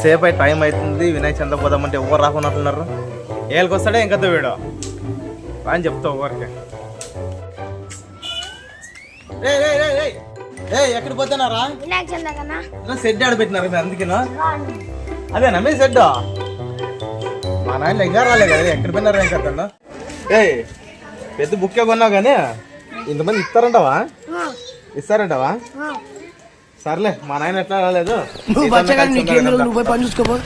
సేపు అయి టైం అవుతుంది? వినాయక చంద్ర పోదామంటే ఎవరు రాకున్నట్టున్నారు ఏళ్ళకి వస్తాడే ఇంకా వీడు? అని చెప్తా ఎవరికి ఏ ఎక్కడ పోతున్నారా సెడ్ ఆడ పెట్టినారు మీరు అందుకేనా? అదేనా మీ సెడ్ మా నాయన ఇంకా రాలే కదా ఎక్కడ పోయినారు ఇంకా అతను ఏ పెద్ద బుక్కే కొన్నావు కానీ ఇంతమంది ఇస్తారంటావా? ఇస్తారంటావా? సర్లే మా నాయన ఎట్లా రాలేదు? నువ్వు పని చూసుకోపో.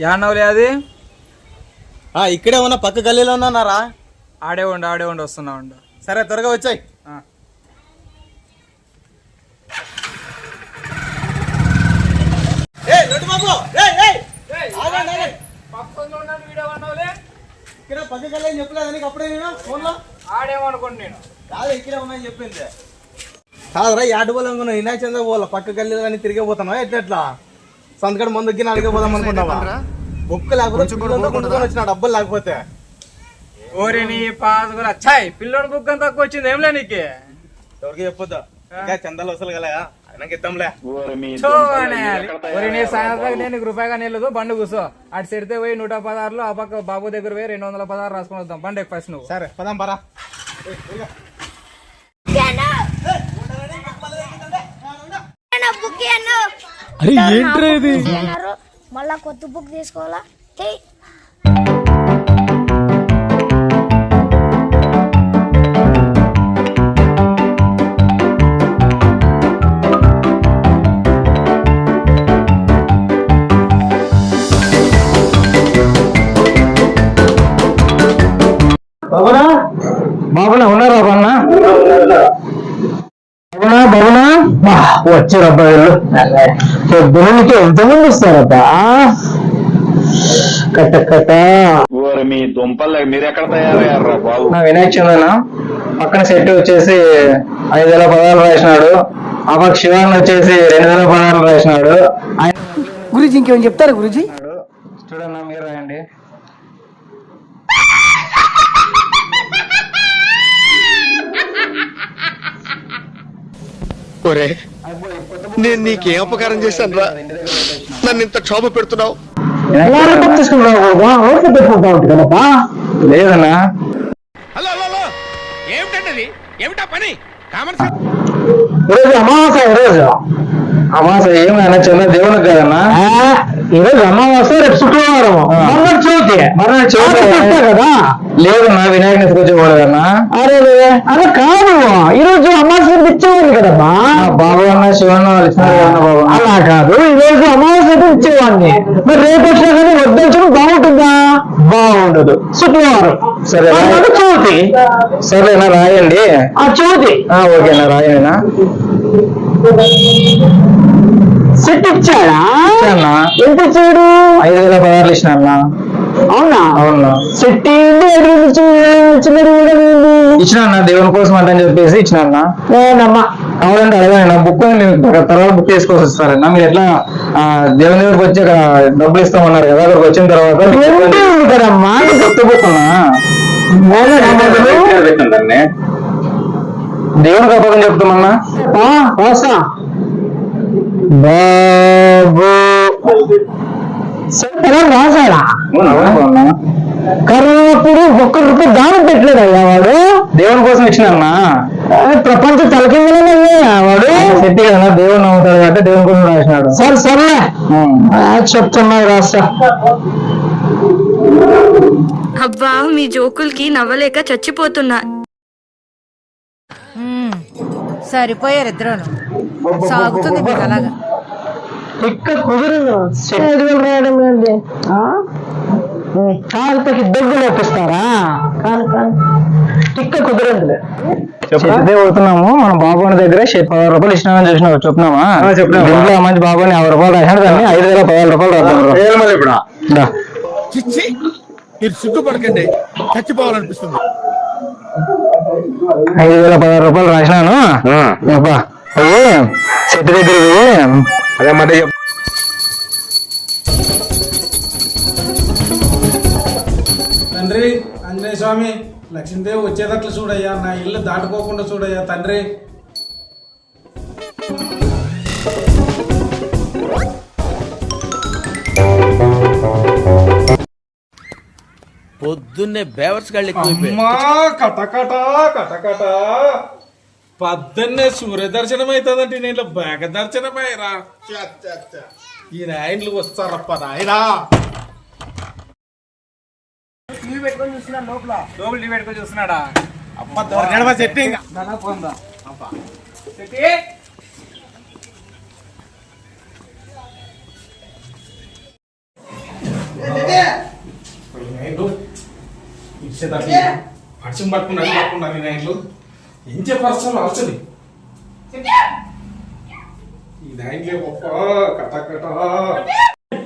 యానవలే అది? ఆ, ఇక్కడే ఉన్నా పక్క గల్లీలో ఉన్నారా ఆడే ఉండు ఆడే ఉండి వస్తున్నా ఉండు. సరే త్వరగా వచ్చాయి. ఆ. ఇక్కడ పక్క చెప్పలేదు అప్పుడే నేను ఫోన్లో. ఆడేమనుకోండి నేను? కాదు ఇక్కడే ఉన్నాయని చెప్పింది. కాదురా యాటు పోలం వినాయక చంద్ర పోల పక్క గల్లీలో అని తిరిగే పోతానా ఎట్లా ఎట్లా? సంతకడ ముందు ఎక్కి అడిగే పోదాం అనుకున్నావా? బుక్ లేకపోతే వచ్చిన డబ్బులు లేకపోతే. ఓరి నీ ఛాయ్ పిల్లోడు బుక్ అంత తక్కువ వచ్చింది ఏంలే నీకు? ఎవరికి చెప్పొద్దు. ఇంకా చందాలు వసలు కదా నేను నీకు రూపాయిగా నిల్లదు బండి కూర్చో. అటు సెడితే పోయి నూట పదహారులో ఆ పక్క బాబు దగ్గర పోయి రెండు వందల పదహారు రాసుకొని వద్దాం. బండి ఫస్ట్ నువ్వు. సరే పదాం పరా. అరే ఏంట్రా ఇది? మళ్ళా కొత్త బుక్ తీసుకోవాలా? బాబునా బా, వచ్చారబ్బా వీళ్ళు. పొద్దునకి ఎంతమంది వస్తారబ్బా? కట్ట కట్ట. మీ దుంపలు మీరు ఎక్కడ తయారయ్యారా బాబు? నా వినాయక చంద్రన పక్కన సెట్ వచ్చేసి ఐదు వేల పదహారు రాసినాడు. ఆ పక్క శివాన్ వచ్చేసి రెండు వేల పదహారు రాసినాడు. ఆయన గురుజీ ఇంకేమైనా చెప్తారా గురుజీ? చూడన్నా మీరు రాయండి. ఒరే నేను నీకేం అపకారం చేశాను రా. నన్ను ఇంత క్షోభ పెడుతున్నావు. లేదన్నా. హలో హలో ఏమిటండి ఏమిటా పని? కామన్ ఈరోజు అమావాస్య ఈరోజు. అమావాస్య ఏమైనా చంద్ర దేవునికి కదన్నా? ఈరోజు అమావాస్య రేపు శుక్రవారం. మర్నాడు చవితి. చవితి. కదా. లేదన్నా వినాయకుని ఎత్తుకొచ్చేవాళ్ళదన్నా అరే అరే కాదు. ఈరోజు అమావాస్య ఇచ్చేవాళ్ళు కదమ్మా? బాబు అన్న శివన్న వాళ్ళు ఇచ్చినారు కదన్నా బాబు. అలా కాదు ఈరోజు అమావాస్య ఇచ్చేవాడిని. మరి రేపు వచ్చినా కానీ వద్దించడం బాగుంటుందా? బాగుండదు. శుక్రవారం. సరే చవితి. సరేనా రాయండి. ఆ చవితి. ఓకేనా రాయండినా సెట్ ఇచ్చాడా? ఎంత ఇచ్చాడు? ఐదు వేల పదహారులు ఇచ్చిన అవునా? అవునా? సెట్ ఇచ్చిన అన్న దేవుని కోసం అంట అని చెప్పేసి ఇచ్చిన అన్న. కావాలంటే అడగండి బుక్ తర్వాత బుక్ చేసుకోవాల్సి వస్తారన్న. మీరు ఎట్లా దేవుని దగ్గరకు వచ్చి అక్కడ డబ్బులు ఇస్తామన్నారు కదా అక్కడికి వచ్చిన తర్వాత కొత్త బుక్ దేవునికి అబద్ధం చెప్తామన్నా? వస్తా. బాబు రాశాడా కరోనాప్పుడు ఒక్క రూపాయి దానం పెట్టలేడు అయ్యా వాడు? దేవుని కోసం ఇచ్చినన్నా ప్రపంచ తలకిందలే వాడు. శక్తి కదా దేవుని నమ్ముతాడు కాబట్టి దేవుని కోసం రాసినాడు. సరే సరే. చెప్తున్నా రాస్తా. అబ్బా మీ జోకులకి నవ్వలేక చచ్చిపోతున్నా. సరిపోయారు ఇద్దరు సాగుతుంది మీకు అలాగా. ఇక్కడ కుదరదు వేలు రాయడం లేదు కాలుతకి కాదు కాదు టిక్క కుదరదులే పోతున్నాము మన బాబుని దగ్గర పదహారు రూపాయలు ఇచ్చినామని చూసినావు చెప్తున్నామా దీంట్లో ఆ మంచి బాబుని యాభై రూపాయలు రాశాడు దాన్ని. ఐదు వేల పదహారు రూపాయలు మళ్ళీ ఇప్పుడు. చిచ్చి మీరు సిగ్గుపడకండి. చచ్చిపోవాలనిపిస్తుంది. ఐదు వేల పదహారు రూపాయలు రాసినాను. చెట్టు దగ్గర అదే మాట తండ్రి ఆంజనేయ స్వామి లక్ష్మీదేవి వచ్చేటట్లు చూడయ్యా నా ఇల్లు దాటుకోకుండా చూడయ్యా తండ్రి. పొద్దున్నే బేవర్స్ కళ్ళు ఎక్కువ కటకట కటకట. పద్దన్నే సూర్య దర్శనం అవుతుందంటే నేను బాగ దర్శనమైరా ఈ నాయన్లు వస్తారప్ప నాయనా. లోపల. టీ పెట్టుకొని చూస్తున్నాడా? అమ్మ దొరకడమా సెట్టింగ్ దాదా పోందా? ఈ ఇంచే పర్సన్ అవసరం ఈ నైన్లే గొప్ప కథ కథ.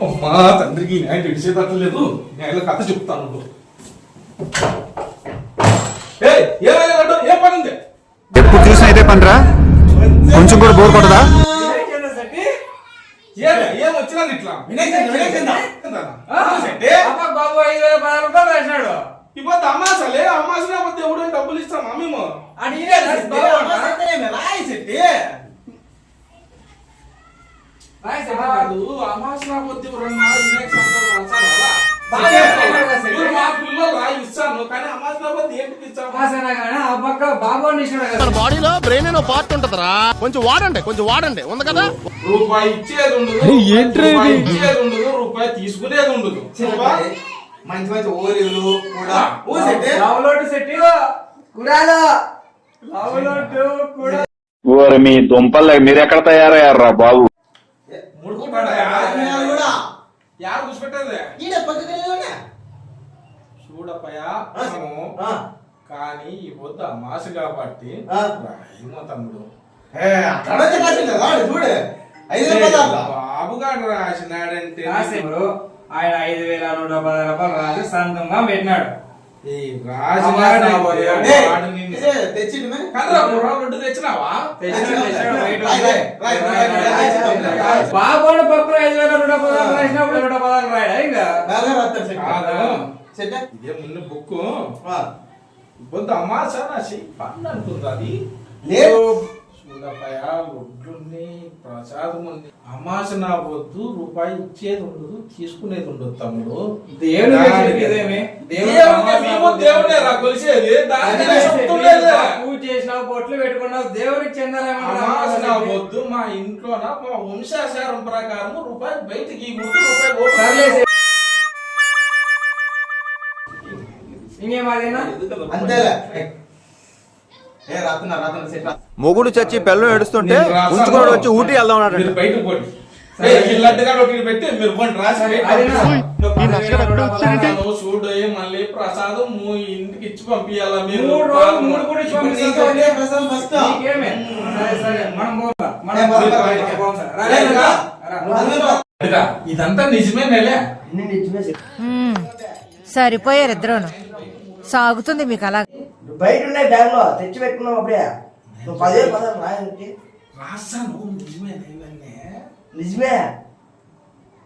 అమ్మా తండ్రికి ఈ నైన్ ఇడిచేటట్లు లేదు. నేను కథ చెప్తాను? ఏం పని ఉంది? ఎప్పుడు చూసినా ఇదే పనిరా? కొంచెం కూడా బోర్ కొట్టదా? ఏం ఇట్లా బాబు ఐదు వేల పదహారు రూపాయలు వేసినాడు. ఇప్పుడు అమ్మాసలే అమ్మాసనే పోతే ఎవడో డబ్బులు ఇస్తామా మేము కదా? బాడీలో బ్రెయిన్ అనే పార్ట్ ఉంటదరా. కొంచెం వాడండి కొంచెం వాడండి. ఉంది కదా? రూపాయి ఇచ్చేది ఉండదు ఏంట్రా ఇది? రూపాయి ఇచ్చేది ఉండదు రూపాయి తీసుకునేది ఉండదు. మంచి మంచి ఓరీలు కూడా లవలోటు శెట్టి కుడాలు. లవలోటు కూడా. ఓరి మీ దుంపలు మీరు ఎక్కడ తయారయ్యారా. బాబు యారు చూడపయా కానీ ఈ పొద్దు అమాస కాబట్టి తమ్ముడు. బాబు గారు రాసినాడంటే ఆయన ఐదు వేల నూట పది రూపాయలు రాసి సంతంగా పెట్టినాడు. ఈ తెచ్చినావా? తెచ్చినాడు, తెచ్చినాడు, బయట రాయ్, ఉంది. రాయ్, రాయ్, రాయ్, రాయ్, రాయ్. బాబు అని పక్కన ఐదు వేల నూట పదహారు రాసినప్పుడు నూట పదహారు రాయడా ఇంకా. ఇదే ముందు బుక్. పొద్దు అమాస నా చెయ్యి పన్ను అంటుంది అది. చూడపయా ఒడ్లుని ప్రసాదం ఉంది అమాస నా వద్దు రూపాయి ఇచ్చేది ఉండదు తీసుకునేది ఉండదు తమ్ముడు దేవుని పెట్టింది ఇదేమి? దేవుడే రా కొలిసేది దానికి నేను చెప్తుండేది. పూజ చేసినావు బొట్లు పెట్టుకున్నావు దేవుడికి అమాస నా చెందాలి వద్దు మా ఇంట్లోన మా వంశాచారం ప్రకారం రూపాయి బయటికి ఇవ్వద్దు రూపాయి లోపలికి సర్లే ఇంకేమాదేనా మొగుడు చచ్చి పెళ్ళం ఏడుస్తుంటే. ఉంచుకోడు వచ్చి ఊటీ వెళ్దాం అన్నాడు. చూడు మళ్ళీ ప్రసాదం ఇంటికి ఇచ్చి పంపించాలా మీరు? ఇదంతా. సరిపోయారు ఇద్దరును. సాగుతుంది మీకు అలా బయట ఉన్నాయి బ్యాగ్లో తెచ్చి పెట్టుకున్నావు అప్పుడే. నువ్వు పదహారు రాయండి రాస్తాను ఇవన్నీ నిజమే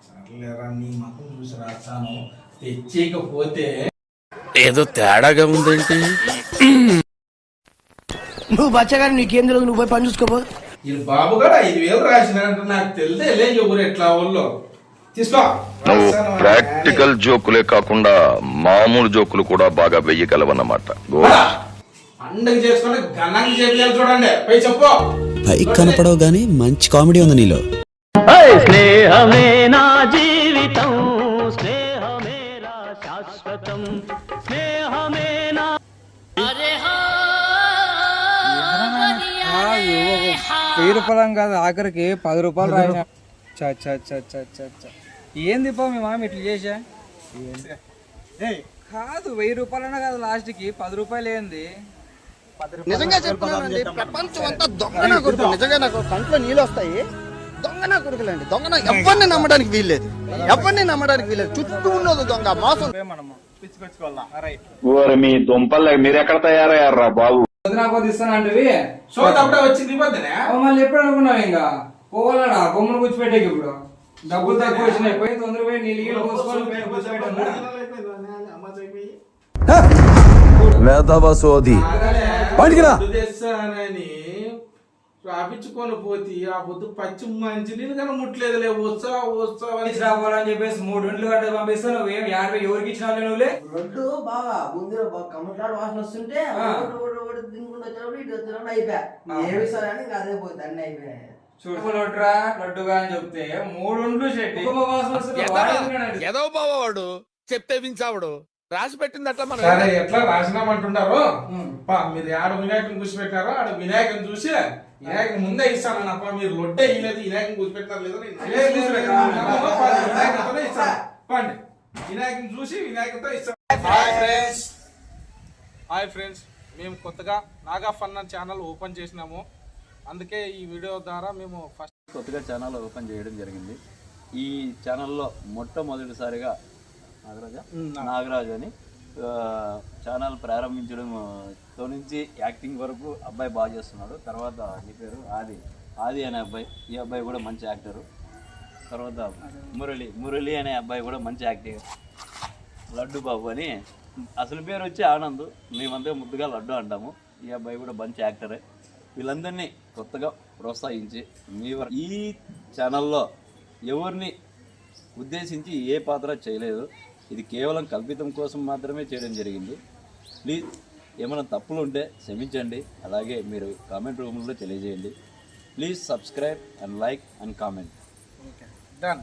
సర్లేరా నీ ముఖం చూసి రాస్తాను తెచ్చేయకపోతే ఏదో తేడాగా ఉందేంటి? నువ్వు బచ్చగాని నీకేం తెలియదు నువ్వు పోయి పని చూసుకోపో. ఈ బాబు కూడా ఐదు వేలు రాసినారంటే. నాకు తెలిసే లే ఎవరు ఎట్లా వాళ్ళు. తీసుకో. ప్రాక్టికల్ జోకులే కాకుండా మామూలు జోకులు కూడా బాగా వెయ్యగలవన్నమాట. పండగ చేసుకుని ఘనంగా చేయాలి చూడండి. పై చెప్పు. పై కనపడవు గానీ మంచి కామెడీ ఉంది నీలో. స్నేహమే నా జీవితం స్నేహమే నా శాశ్వతం స్నేహమే నా వెయ్యి రూపాయలు కాదు ఆఖరికి పది రూపాయలు రాయినా. చ చ చ చ చ చ. ఏంది పో మీ మామ ఇట్లా చేసా? కాదు వెయ్యి రూపాయలైనా కాదు లాస్ట్కి పది రూపాయలు ఏంది? నిజంగా చెప్తున్నానండి ప్రపంచం అంతా దొంగ నా కొడుకు నిజంగా నాకు కంట్లో నీళ్ళు వస్తాయి. దొంగ నా కొడుకులండి. దొంగ నా ఎవరిని నమ్మడానికి వీల్లేదు. ఎవరిని నమ్మడానికి వీల్లేదు. చుట్టూ ఉన్నది దొంగ మోసం. ఓరి మీ దుంపలు మీరు ఎక్కడ తయారయ్యారా బాబు? వచ్చింది మళ్ళీ ఎప్పుడు అనుకున్నావు ఇంకా? పోవాలడా కొమ్మును ఇప్పుడు. డబ్బులు తక్కువ వచ్చినాయి. పోయి తొందర పోయి నీళ్ళు పోసుకొని వేదవ సోది రాపించుకొని పోతే ఆ పొద్దు పచ్చి మంచి నీళ్ళు కానీ ముట్టలేదులే వస్తా వస్తా అని రావాలని చెప్పేసి మూడు పంపిస్తే నువ్వేం యాభై ఎవరికి ఇచ్చినావు నువ్వులే లడ్డు బాగా ముందు కమ్మట్లాడు వాసన వస్తుంటే తినుకుంటూ వచ్చినప్పుడు ఇటు వచ్చినప్పుడు అయిపోయా. ఏమి సరే అని అదే పోతుంది అన్ని అయిపోయాయి. లడ్డుగా అని చెప్తే మూడు చెట్టి ఏదో బావాడు చెప్తే వించావుడు రాసి పెట్టింది అట్లా మనం సరే ఎట్లా రాసినామంటున్నారు పా, మీరు ఆడ వినాయకుని కూర్చిపెట్టారో ఆడ వినాయకుని చూసి వినాయకుని ముందే ఇస్తాను అప్ప మీరు లొడ్డే ఇయ్యలేదు వినాయకుని కూర్చిపెట్టారు లేదో వినాయకునితోనే ఇస్తాను. పండి. వినాయకుని చూసి వినాయకునితో ఇస్తాను. హాయ్ ఫ్రెండ్స్ హాయ్ ఫ్రెండ్స్ మేము కొత్తగా నాగా ఫన్ ఛానల్ ఓపెన్ చేసినాము. అందుకే ఈ వీడియో ద్వారా మేము ఫస్ట్ కొత్తగా ఛానల్ ఓపెన్ చేయడం జరిగింది. ఈ ఛానల్లో మొట్టమొదటిసారిగా నాగరాజ? నాగరాజు అని. ఛానల్ ప్రారంభించడం తో నుంచి యాక్టింగ్ వరకు అబ్బాయి బాగా చేస్తున్నాడు. తర్వాత నీ పేరు? ఆది. ఆది అనే అబ్బాయి. ఈ అబ్బాయి కూడా మంచి యాక్టరు తర్వాత మురళి. మురళి అనే అబ్బాయి కూడా మంచి యాక్టింగ్ లడ్డు బాబు అని. అసలు పేరు వచ్చి ఆనంద్. మేమంతా ముద్దుగా లడ్డు అంటాము. ఈ అబ్బాయి కూడా మంచి యాక్టరే వీళ్ళందరినీ కొత్తగా ప్రోత్సహించి మీ ఈ ఛానల్లో ఎవరిని ఉద్దేశించి ఏ పాత్ర చేయలేదు. ఇది కేవలం కల్పితం కోసం మాత్రమే చేయడం జరిగింది. ప్లీజ్ ఏమైనా తప్పులు ఉంటే క్షమించండి. అలాగే మీరు కామెంట్ రూమ్లో తెలియజేయండి. Please subscribe and like and comment. Done.